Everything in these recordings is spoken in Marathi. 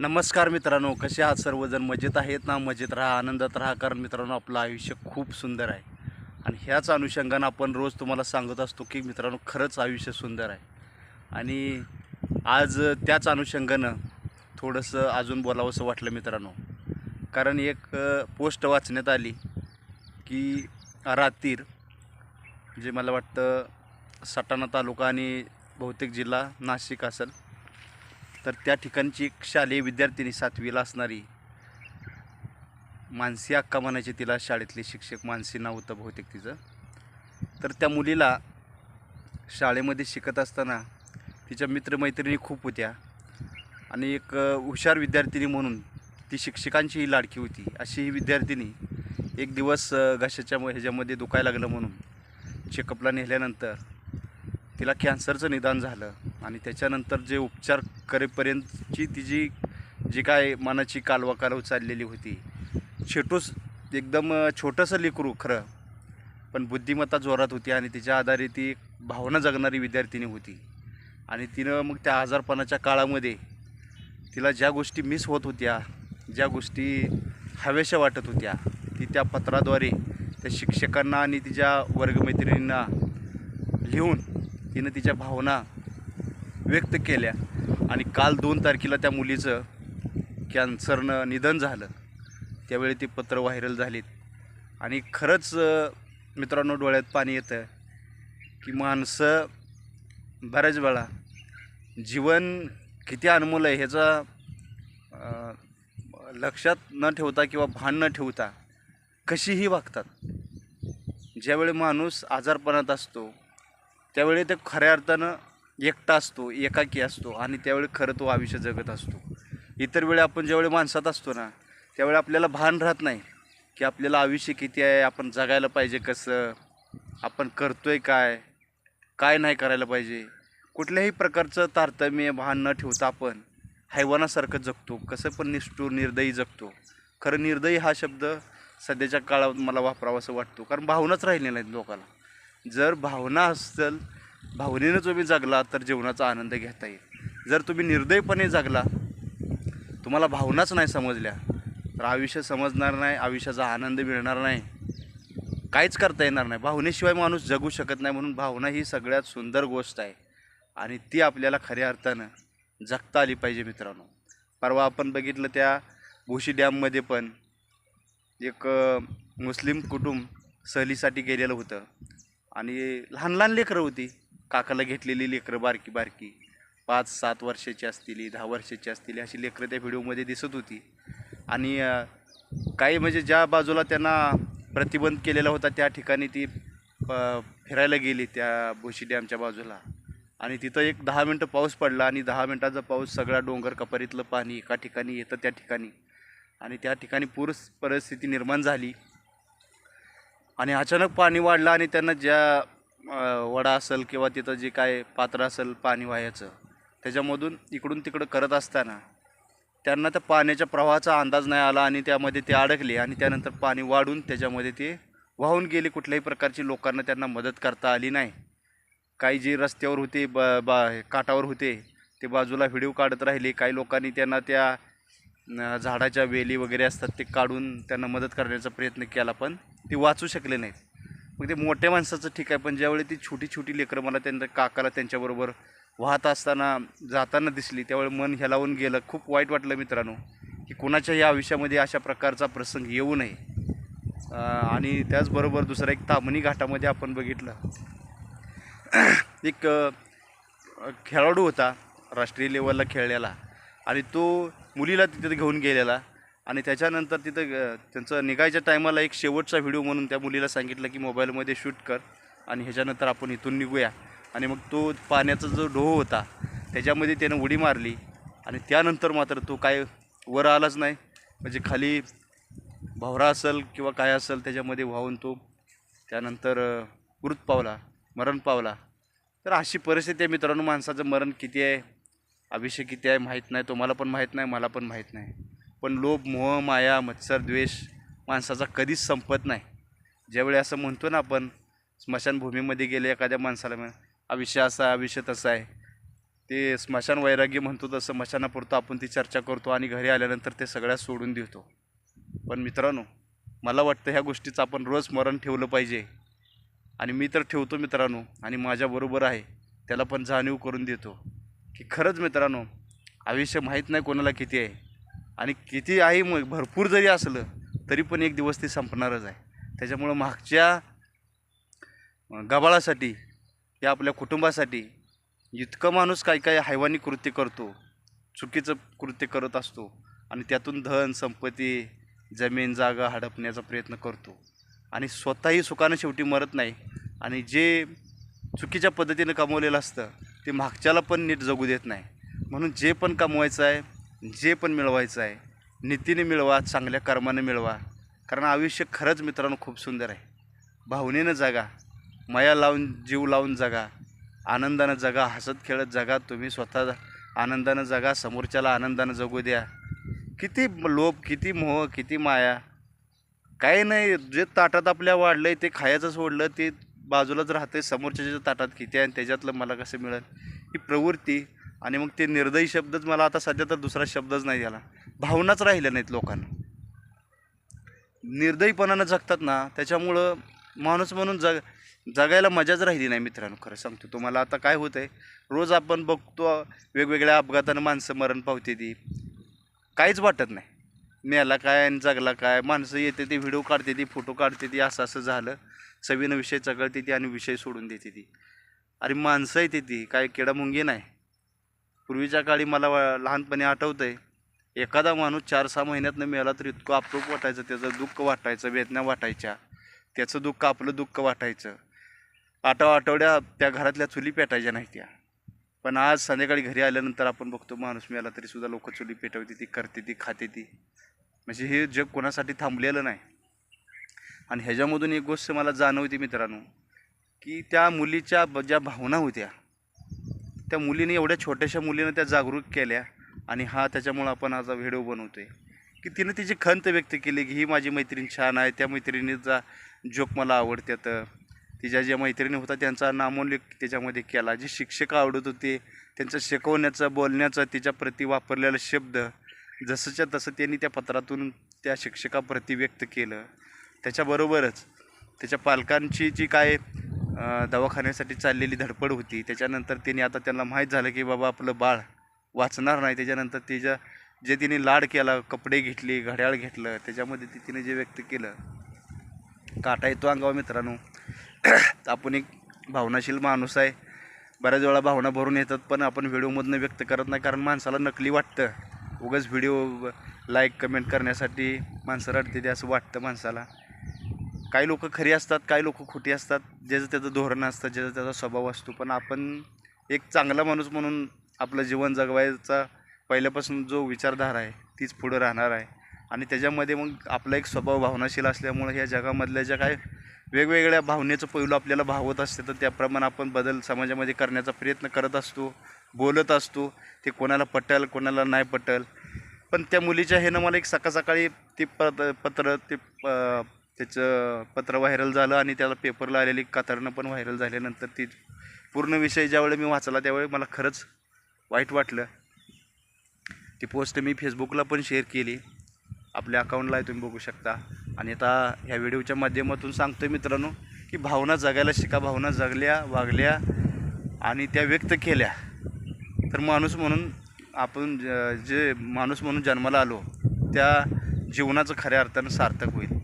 नमस्कार मित्रांनो कसे आहात सर्वजण? मजेत आहेत ना? मजेत राहा आनंदात राहा कारण मित्रांनो आपलं आयुष्य खूप सुंदर आहे. आणि ह्याच अनुषंगानं आपण रोज तुम्हाला सांगत असतो की मित्रांनो खरंच आयुष्य सुंदर आहे. आणि आज त्याच अनुषंगानं थोडंसं अजून बोलावंसं वाटलं मित्रांनो. कारण एक पोस्ट वाचण्यात आली की रातीर जे मला वाटतं सटाणा तालुका आणि बहुतेक जिल्हा नाशिक असेल तर त्या ठिकाणची एक शालेय विद्यार्थिनी सातवीला असणारी मानसी अक्का म्हणायची तिला शाळेतले शिक्षक. मानसी नाव होतं बहुतेक तिचं. तर त्या मुलीला शाळेमध्ये शिकत असताना तिच्या मित्रमैत्रिणी खूप होत्या आणि एक हुशार विद्यार्थिनी म्हणून ती शिक्षकांचीही लाडकी होती. अशी ही विद्यार्थिनी एक दिवस घशाच्या म- ह्याच्यामध्ये दुखायला लागलं म्हणून चेकअपला नेल्यानंतर तिला कॅन्सरचं निदान झालं. आणि त्याच्यानंतर जे उपचार करेपर्यंतची तिची जी काय मनाची कालवा कालव चाललेली होती छेटूस एकदम छोटंसं लेकरू खरं. पण बुद्धिमत्ता जोरात होती आणि तिच्या आधारे ती भावना जगणारी विद्यार्थिनी होती. आणि तिनं मग त्या आजारपणाच्या काळामध्ये तिला ज्या गोष्टी मिस होत होत्या ज्या गोष्टी हव्याशा वाटत होत्या ती त्या पत्राद्वारे त्या शिक्षकांना आणि तिच्या वर्गमैत्रिणींना लिहून तिनं तिच्या भावना व्यक्त केल्या. आणि काल दोन तारखेला त्या मुलीचं कॅन्सरनं निधन झालं. त्यावेळी ती पत्र व्हायरल झालीत. आणि खरंच मित्रांनो डोळ्यात पाणी येतं की माणसं बऱ्याच वेळा जीवन किती अनमोल आहे ह्याचा लक्षात न ठेवता किंवा भान न ठेवता कशीही वागतात. ज्यावेळी माणूस आजारपणात असतो त्यावेळी ते खऱ्या अर्थानं एकटा असतो एकाकी असतो आणि त्यावेळी खरं तो आयुष्य जगत असतो. इतर वेळी आपण ज्यावेळी माणसात असतो ना त्यावेळी आपल्याला भान राहत नाही की आपल्याला आयुष्य किती आहे आपण जगायला पाहिजे कसं आपण करतो आहे काय काय नाही करायला पाहिजे. कुठल्याही प्रकारचं तारतम्य भान न ठेवता आपण हैवानासारखं जगतो कसं पण निष्ठूर निर्दयी जगतो. खरं निर्दयी हा शब्द सध्याच्या काळात मला वापरावासा वाटतो कारण भावनाच राहिलेल्या नाहीत लोकाला. जर भावना असेल भावनेनं तुम्ही जगला तर जीवनाचा आनंद घेता येईल. जर तुम्ही निर्दयपणे जगला तुम्हाला भावनाच नाही समजल्या तर आयुष्य समजणार नाही आयुष्याचा आनंद मिळणार नाही. काहीच करता येणार नाही. भावनेशिवाय माणूस जगू शकत नाही म्हणून भावना ही सगळ्यात सुंदर गोष्ट आहे. आणि ती आपल्याला खऱ्या अर्थानं जगता आली पाहिजे मित्रांनो. परवा आपण बघितलं त्या भोशी डॅममध्ये पण एक मुस्लिम कुटुंब सहलीसाठी गेलेलं होतं. आणि लहान लहान लेकरं होती. काकाला घेतलेली लेकरं बारकी बारकी. पाच सात वर्षाची असतील दहा वर्षाची असतील अशी लेकरं त्या व्हिडिओमध्ये दिसत होती. आणि काही म्हणजे ज्या बाजूला त्यांना प्रतिबंध केलेला होता त्या ठिकाणी ती फिरायला गेली त्या भोशी डॅमच्या बाजूला. आणि तिथं एक दहा मिनटं पाऊस पडला आणि दहा मिनटाचा पाऊस सगळा डोंगर कपारीतलं पाणी एका ठिकाणी येतं त्या ठिकाणी. आणि त्या ठिकाणी पूर परिस्थिती निर्माण झाली. आणि अचानक पाणी वाढलं आणि त्यांना ज्या वडा असेल किंवा तिथं जे काय पात्र असेल पाणी वाहायचं त्याच्यामधून इकडून तिकडं करत असताना त्यांना त्या पाण्याच्या प्रवाहाचा अंदाज नाही आला आणि त्यामध्ये ते अडकले आणि त्यानंतर पाणी वाढून त्याच्यामध्ये ते वाहून गेले. कुठल्याही प्रकारची लोकांना त्यांना मदत करता आली नाही. काही जे रस्त्यावर होते ब बा काठावर होते ते बाजूला व्हिडिओ काढत राहिले. काही लोकांनी त्यांना त्या झाडाच्या वेली वगैरे असतात ते काढून त्यांना मदत करण्याचा प्रयत्न केला पण ते वाचू शकले नाहीत. मग ते मोठ्या माणसाचं ठीक आहे पण ज्यावेळी ती छोटी छोटी लेकरं मला त्यांच्या काकाला त्यांच्याबरोबर वाहत असताना जाताना दिसली त्यावेळी मन हेलावून गेलं. खूप वाईट वाटलं मित्रांनो की कुणाच्याही आयुष्यामध्ये अशा प्रकारचा प्रसंग येऊ नये. आणि त्याचबरोबर दुसरा एक तामणी घाटामध्ये आपण बघितलं. एक खेळाडू होता राष्ट्रीय लेवलला खेळलेला. आणि तो मुलीला तिथे घेऊन गेलेला. आणि त्याच्यानंतर तिथं त्यांचं निघायच्या टायमाला एक शेवटचा व्हिडिओ म्हणून त्या मुलीला सांगितलं की मोबाईलमध्ये शूट कर आणि ह्याच्यानंतर आपण इथून निघूया. आणि मग तो पाण्याचा जो ढोह होता त्याच्यामध्ये त्यानं उडी मारली आणि त्यानंतर मात्र तो काय वर आलाच नाही. म्हणजे खाली भवरा असेल किंवा काय असेल त्याच्यामध्ये वाहून तो त्यानंतर मृत पावला मरण पावला. तर अशी परिस्थिती आहे मित्रांनो माणसाचं मरण किती आहे अभिषेक किती आहे माहीत नाही तुम्हाला पण माहीत नाही मला पण माहीत नाही. पण लोभ मोह माया मत्सर द्वेष माणसाचा कधीच संपत नाही. ज्यावेळी असं म्हणतो ना आपण स्मशानभूमीमध्ये गेले एखाद्या माणसाला म्हण, आयुष्य असा आहे आयुष्य तसं आहे. ते स्मशान वैराग्य म्हणतो तसं स्मशानापुरतं आपण ती चर्चा करतो आणि घरी आल्यानंतर ते सगळ्या सोडून देतो. पण मित्रांनो मला वाटतं ह्या गोष्टीचं आपण रोज स्मरण ठेवलं पाहिजे. आणि मी तर ठेवतो मित्रांनो आणि माझ्याबरोबर आहे त्याला पण जाणीव करून देतो. की खरंच मित्रांनो आयुष्य माहीत नाही कोणाला किती आहे. आणि किती आहे मग भरपूर जरी असलं तरी पण एक दिवस ते संपणारच आहे. त्याच्यामुळं मागच्या गबाळासाठी या आपल्या कुटुंबासाठी इतकं माणूस काही काही हैवानी कृत्य करतो चुकीचं कृत्य करत असतो आणि त्यातून धन संपत्ती जमीन जागा हडपण्याचा प्रयत्न करतो. आणि स्वतःही सुखानं शेवटी मरत नाही. आणि जे चुकीच्या पद्धतीनं कमवलेलं असतं ते मागच्याला पण नीट जगू देत नाही. म्हणून जे पण कमवायचं आहे जे पण मिळवायचं आहे नीतीने मिळवा चांगल्या कर्माने मिळवा. कारण आयुष्य खरंच मित्रांनो खूप सुंदर आहे. भावनेनं जगा मया लावून जीव लावून जगा आनंदानं जगा हसत खेळत जगा तुम्ही स्वतः आनंदानं जगा समोरच्याला आनंदानं जगू द्या. किती लोभ किती मोह किती माया. काही नाही जे ताटात आपल्या वाढलं आहे ते खायचं सोडलं ते बाजूलाच राहते समोरच्या ज्या ताटात किती आहे आणि त्याच्यातलं मला कसं मिळेल? ही प्रवृत्ती आणि मग ते निर्दयी शब्दच मला आता सध्या तर दुसरा शब्दच नाही झाला. भावनाच राहिल्या नाहीत लोकांना. निर्दयीपणानं जगतात ना त्याच्यामुळं माणूस म्हणून जग जगायला मजाच राहिली नाही मित्रांनो खरं सांगतो तुम्हाला. आता काय होतं आहे रोज आपण बघतो वेगवेगळ्या अपघातानं माणसं मरण पावते ती. काहीच वाटत नाही. मेला काय आणि जगला काय माणसं येते ती व्हिडिओ काढते ती फोटो काढते ती असं असं झालं. सवीनं विषय चकळते ती आणि विषय सोडून देते ती. अरे माणसं येते ती काय केडामुंगी नाही. पूर्वीच्या काळी मला लहानपणी आठवतं आहे एखादा माणूस चार सहा महिन्यातनं मिळाला तर इतकं अप्रूप वाटायचं त्याचं दुःख वाटायचं वेदना वाटायच्या. त्याचं दुःख आपलं दुःख वाटायचं. आठव आठवड्या त्या घरातल्या चुली पेटायच्या नाही त्या. पण आज संध्याकाळी घरी आल्यानंतर आपण बघतो माणूस मिळाला तरीसुद्धा लोक चुली पेटवते ती करते ती खाते ती. म्हणजे हे जग कोणासाठी थांबलेलं नाही. आणि ह्याच्यामधून एक गोष्ट मला जाणवते मित्रांनो की त्या मुलीच्या ब- ज्या भावना होत्या त्या मुलीने एवढ्या छोट्याशा मुलीनं त्या जागरूक केल्या आणि हा त्याच्यामुळं आपण आज व्हिडिओ बनवतोय. की तिनं तिची खंत व्यक्त केली की ही माझी मैत्रीण छान आहे त्या मैत्रिणीचा जोक मला आवडत्यात तिच्या ज्या मैत्रिणी होता त्यांचा नामोल्लेख त्याच्यामध्ये केला. जे शिक्षक आवडत होते त्यांचं शिकवण्याचा बोलण्याचा तिच्याप्रती वापरलेला शब्द जसंच्या तसं त्यांनी त्या पत्रातून त्या शिक्षकाप्रती व्यक्त केलं. त्याच्याबरोबरच त्याच्या पालकांची जी काय दवाखान्यासाठी चाललेली धडपड होती. त्याच्यानंतर त्यांनी आता त्यांना माहीत झालं की बाबा आपलं बाळ वाचणार नाही. त्याच्यानंतर तिच्या जे तिने लाड केला कपडे घेतले घड्याळ घेतलं त्याच्यामध्ये ती तिने जे व्यक्त केलं काटा येतो अंगावर मित्रांनो. आपण एक भावनाशील माणूस आहे. बऱ्याच वेळा भावना भरून येतात पण आपण व्हिडिओमधनं व्यक्त करत नाही कारण माणसाला नकली वाटतं. उगाच व्हिडिओ लाईक कमेंट करण्यासाठी माणसं रडते ते असं वाटतं माणसाला. काही लोक खरी असतात काही लोक खोटी असतात. ज्याचं त्याचं धोरण असतं ज्याचा त्याचा स्वभाव असतो. पण आपण एक चांगला माणूस म्हणून आपलं जीवन जगवायचा पहिल्यापासून जो विचारधारा आहे तीच पुढं राहणार आहे. आणि त्याच्यामध्ये मग आपला एक स्वभाव भावनाशील असल्यामुळं ह्या जगामधल्या ज्या काय वेगवेगळ्या भावनेचं पैलू आपल्याला भावत असते तर त्याप्रमाणे आपण बदल समाजामध्ये करण्याचा प्रयत्न करत असतो बोलत असतो. ते कोणाला पटेल कोणाला नाही पटेल. पण त्या मुलीच्या ह्यानं मला एक सकाळ सकाळी ते पत पत्र ते प- त्याचं पत्र व्हायरल झालं आणि त्याला पेपरला आलेली कातरणं पण व्हायरल झाल्यानंतर ती पूर्ण विषय ज्यावेळी मी वाचला त्यावेळी मला खरंच वाईट वाटलं. ती पोस्ट मी फेसबुकला पण शेअर केली. आपल्या अकाउंटला आहे तुम्ही बघू शकता. आणि आता ह्या व्हिडिओच्या माध्यमातून सांगतो मित्रांनो की भावना जगायला शिका भावना जगल्या वागल्या आणि त्या व्यक्त केल्या. तर माणूस म्हणून आपण ज- जे माणूस म्हणून जन्माला आलो त्या जीवनाचं खऱ्या अर्थानं सार्थक होईल.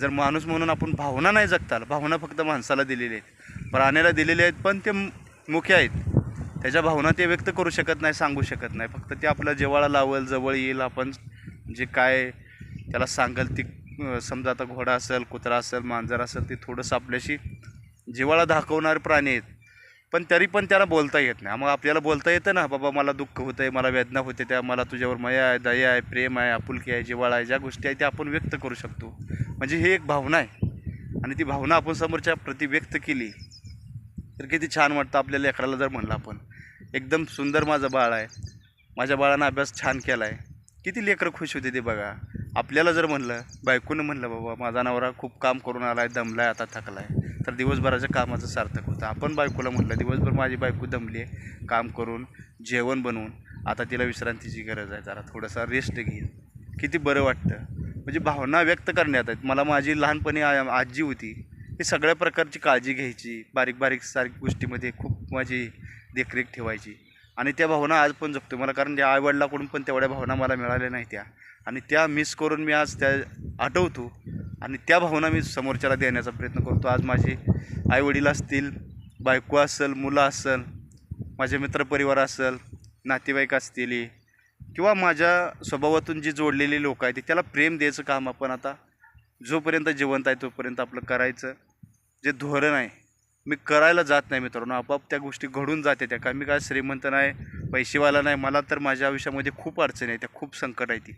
जर माणूस म्हणून आपण भावना नाही जगताल भावना फक्त माणसाला दिलेली आहेत. प्राण्याला दिलेले आहेत पण ते मुख्य आहेत. त्याच्या भावना ते व्यक्त करू शकत नाही सांगू शकत नाही. फक्त ते आपल्या जेवाळा लावेल जवळ येईल आपण जे काय त्याला सांगेल ती समजा आता घोडा असेल कुत्रा असेल मांजर असेल ते थोडंसं आपल्याशी जिवाळा दाखवणारे प्राणी आहेत. पण तरी पण त्याला बोलता येत नाही. मग आपल्याला बोलता येतं ना बाबा मला दुःख होतं आहे मला वेदना होते त्या मला तुझ्यावर मया आहे दया आहे प्रेम आहे आपुलकी आहे जिवाळा आहे ज्या गोष्टी आहेत त्या आपण व्यक्त करू शकतो. म्हणजे ही एक भावना आहे. आणि ती भावना आपण समोरच्या प्रति व्यक्त केली तर किती छान वाटतं आपल्या लेकराला जर म्हणलं आपण एकदम सुंदर माझं बाळ आहे. माझ्या बाळानं अभ्यास छान केला आहे किती लेकरं खुश होते ते बघा. आपल्याला जर म्हणलं बायकोनं म्हणलं बाबा माझा नवरा खूप काम करून आला आहे दमला आहे आता थकला आहे तर दिवसभराच्या कामाचं सार्थक होतं. आपण बायकोला म्हटलं दिवसभर माझी बायको दमली आहे काम करून जेवण बनवून आता तिला विश्रांतीची गरज आहे जरा थोडासा रेस्ट घेईल किती बरं वाटतं. म्हणजे भावना व्यक्त करण्यात आहेत. मला माझी लहानपणी आ- आजी होती. ही सगळ्या प्रकारची काळजी घ्यायची. बारीक बारीक सारीक गोष्टीमध्ये खूप माझी देखरेख ठेवायची. आणि त्या भावना आज पण जपतो मला कारण त्या आईवडिलाकडून पण तेवढ्या भावना मला मिळाल्या नाही त्या. आणि त्या मिस करून मी आज त्या आठवतो. आणि त्या भावना मी समोरच्याला देण्याचा प्रयत्न करतो. आज माझे आईवडील असतील बायको असेल मुलं असेल माझे मित्रपरिवार असेल नातेवाईक असतील किंवा माझ्या स्वभावातून जी जोडलेली लोक आहेत त्याला प्रेम द्यायचं काम आपण आता जोपर्यंत जिवंत आहे तोपर्यंत आपलं करायचं. जे धोरण आहे मी करायला जात नाही मित्रांनो. आपोआप त्या गोष्टी घडून जाते त्या. का मी काय श्रीमंत नाही पैसेवाला नाही मला तर माझ्या आयुष्यामध्ये खूप अडचणी आहे त्या खूप संकट आहे ती.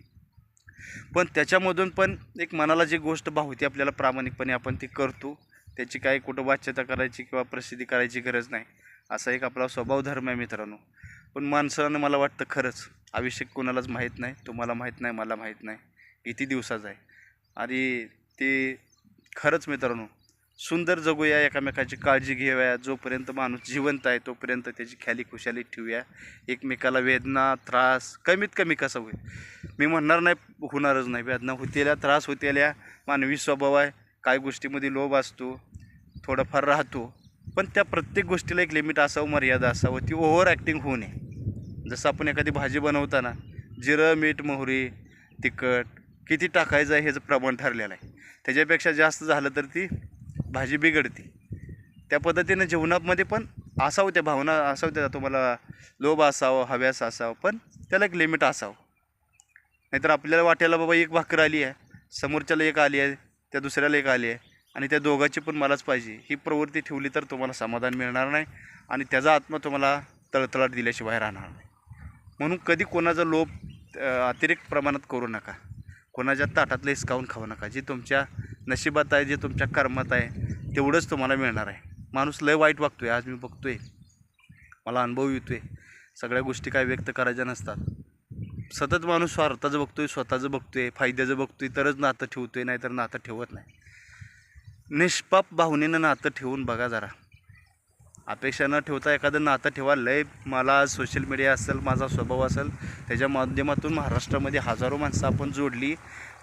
पण त्याच्यामधून पण एक मनाला जी गोष्ट भावते आपल्याला प्रामाणिकपणे आपण ती करतो त्याची काही कुठं वाच्यता करायची किंवा प्रसिद्धी करायची गरज नाही. असा एक आपला स्वभाव धर्म आहे मित्रांनो. पण माणसानं मला वाटतं खरंच आयुष्य कोणालाच माहीत नाही तुम्हाला माहीत नाही मला माहीत नाही. किती दिवसाचा आहे. आणि ते खरंच मित्रांनो सुंदर जगूया एकमेकाची काळजी घेऊया जोपर्यंत माणूस जिवंत आहे तोपर्यंत त्याची ख्याली खुशाली ठेवूया. एकमेकाला वेदना त्रास कमीत कमी कसा होईल? मी म्हणणार नाही होणारच नाही. वेदना होतेल्या त्रास होतेल्या मानवी स्वभाव आहे काही गोष्टीमध्ये लोभ असतो थोडंफार राहतो पण त्या प्रत्येक गोष्टीला एक लिमिट असावं मर्यादा असावं ती ओव्हर ॲक्टिंग होऊ नये. जसं आपण एखादी भाजी बनवताना जिरं मीठ मोहरी तिखट किती टाकायचं आहे ह्याचं प्रमाण ठरलेलं आहे. त्याच्यापेक्षा जास्त झालं तर ती भाजी बिघडते. त्या पद्धतीनं जेवणामध्ये पण असावं त्या भावना असावं त्या तुम्हाला लोभ असावं हव्यास असावं पण त्याला एक लिमिट असावं. नाहीतर आपल्याला वाटायला बाबा एक भाकर आली आहे समोरच्याला एक आली आहे त्या दुसऱ्याला एक आली आहे आणि त्या दोघाची पण मलाच पाहिजे. ही प्रवृत्ती ठेवली तर तुम्हाला समाधान मिळणार नाही आणि त्याचा आत्मा तुम्हाला तळतळाट दिल्याशिवाय राहणार नाही. म्हणून कधी कोणाचा लोभ अतिरिक्त प्रमाणात करू नका. कोणाच्या ताटातलं हिसकावून खाऊ नका. जे तुमच्या नशिबात आहे जे तुमच्या कर्मात आहे तेवढंच तुम्हाला मिळणार आहे. माणूस लय वाईट वागतोय आज मी बघतो आहे मला अनुभव येतोय. सगळ्या गोष्टी काय व्यक्त करायच्या नसतात. सतत माणूस स्वार्थाचं बघतो आहे स्वतःचं बघतो आहे फायद्याचं बघतो आहे तरच नातं ठेवतो आहे नाहीतर नातं ठेवत नाही. निष्पाप भावनेनं नातं ठेवून बघा जरा. अपेक्षा न ठेवता एखादं नातं ठेवा. लय मला आज सोशल मीडिया असेल माझा स्वभाव असेल त्याच्या माध्यमातून महाराष्ट्रामध्ये हजारो माणसं आपण जोडली.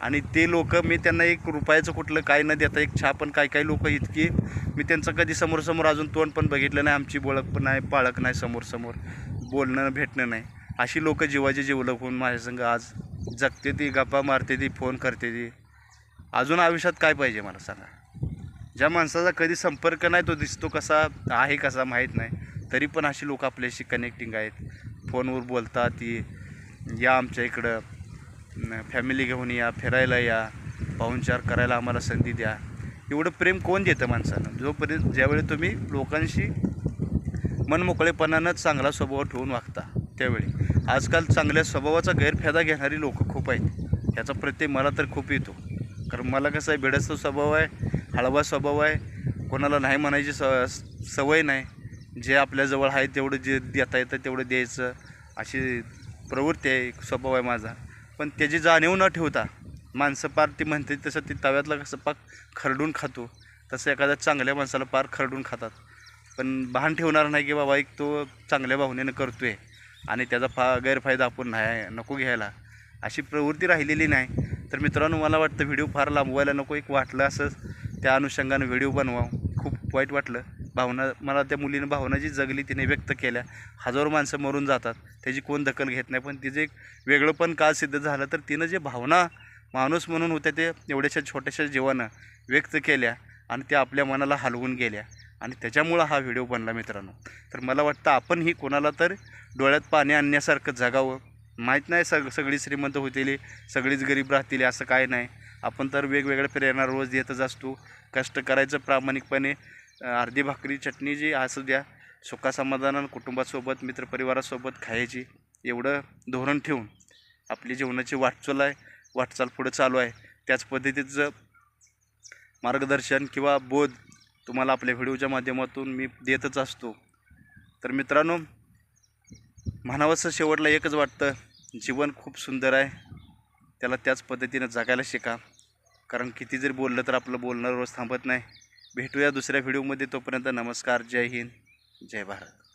आणि ते लोक मी त्यांना एक रुपयाचं कुठलं काय न देता एक छा पण काही काही लोक इतकी मी त्यांचं कधी समोरसमोर अजून तोंड पण बघितलं नाही. आमची बोळक पण नाही पाळक नाही समोरसमोर. बोलणं भेटणं नाही. अशी लोक जीवाची जीवलक होऊन माझ्या संग आज जगते ती गप्पा मारते ती फोन करते ती. अजून आयुष्यात काय पाहिजे मला सांगा? ज्या माणसाचा कधी संपर्क नाही तो दिसतो कसा आहे कसा माहीत नाही. तरी पण अशी लोक आपल्याशी कनेक्टिंग आहेत. फोनवर बोलतात ती या आमच्या इकडं. फॅमिली घेऊन या फिरायला या. पाहुणचार करायला आम्हाला संधी द्या. एवढं प्रेम कोण देतं माणसानं? जोपर्यंत ज्यावेळी तुम्ही लोकांशी मनमोकळेपणानं चांगला स्वभाव ठेवून वागता त्यावेळी. आजकाल चांगल्या स्वभावाचा गैरफायदा घेणारी लोक खूप आहेत. याचा प्रत्यय मला तर खूप येतो. कारण मला कसं आहे भिडस्त स्वभाव आहे हळवा स्वभाव आहे. कोणाला नाही म्हणायची स सवय नाही. जे आपल्याजवळ आहे तेवढं जे देता येतं तेवढं द्यायचं. अशी प्रवृत्ती आहे स्वभाव आहे माझा. पण त्याची जाणीव न ठेवता माणसं पार ती म्हणते तसं ती तव्यातला कसं पाक खरडून खातो. तसं एखाद्या चांगल्या माणसाला पार खरडून खातात. पण भान ठेवणार नाही की बाबा एक तो चांगल्या भावनेनं करतो आहे आणि त्याचा फा गैरफायदा आपण नाही नको घ्यायला. अशी प्रवृत्ती राहिलेली नाही. तर मित्रांनो मला वाटतं व्हिडिओ फार लांबवायला नको एक वाटलं असं त्या अनुषंगानं व्हिडिओ बनवावं. खूप वाईट वाटलं. भावना मला त्या मुलीनं भावना जी जगली तिने व्यक्त केल्या. हजारो माणसं मरून जातात. त्याची कोण दखल घेत नाही. पण तिचं एक वेगळं पण काळ सिद्ध झालं तर तिनं जे भावना माणूस म्हणून होत्या ते एवढ्याशा छोट्याशा जीवानं व्यक्त केल्या आणि त्या आपल्या मनाला हलवून गेल्या. आणि त्याच्यामुळं हा व्हिडिओ बनला मित्रांनो. तर मला वाटतं आपणही कोणाला तर डोळ्यात पाणी आणण्यासारखं जगावं. माहीत नाही सग सगळी श्रीमंत होतील सगळीच गरीब राहतील असं काय नाही. आपण तर वेगवेगळ्या प्रेरणा रोज देतच असतो. कष्ट करायचं प्रामाणिकपणे अर्धी भाकरी चटणी जी असू द्या सुखासमाधानानं कुटुंबासोबत मित्रपरिवारासोबत खायची एवढं धोरण ठेवून आपली जीवनाची वाटचाल आहे वाटचाल पुढं चालू आहे. त्याच पद्धतीचं मार्गदर्शन किंवा बोध तुम्हाला आपल्या व्हिडिओच्या माध्यमातून मी देतच असतो. तर मित्रांनो म्हणावंसं शेवटला एकच वाटतं जीवन खूप सुंदर आहे. त्याला त्याच पद्धतीनं जगायला शिका. कारण किती जरी बोललं तर आपलं बोलणं रोज थांबत नाही. भेटूया दुसऱ्या व्हिडिओमध्ये तोपर्यंत नमस्कार. जय हिंद. जय भारत.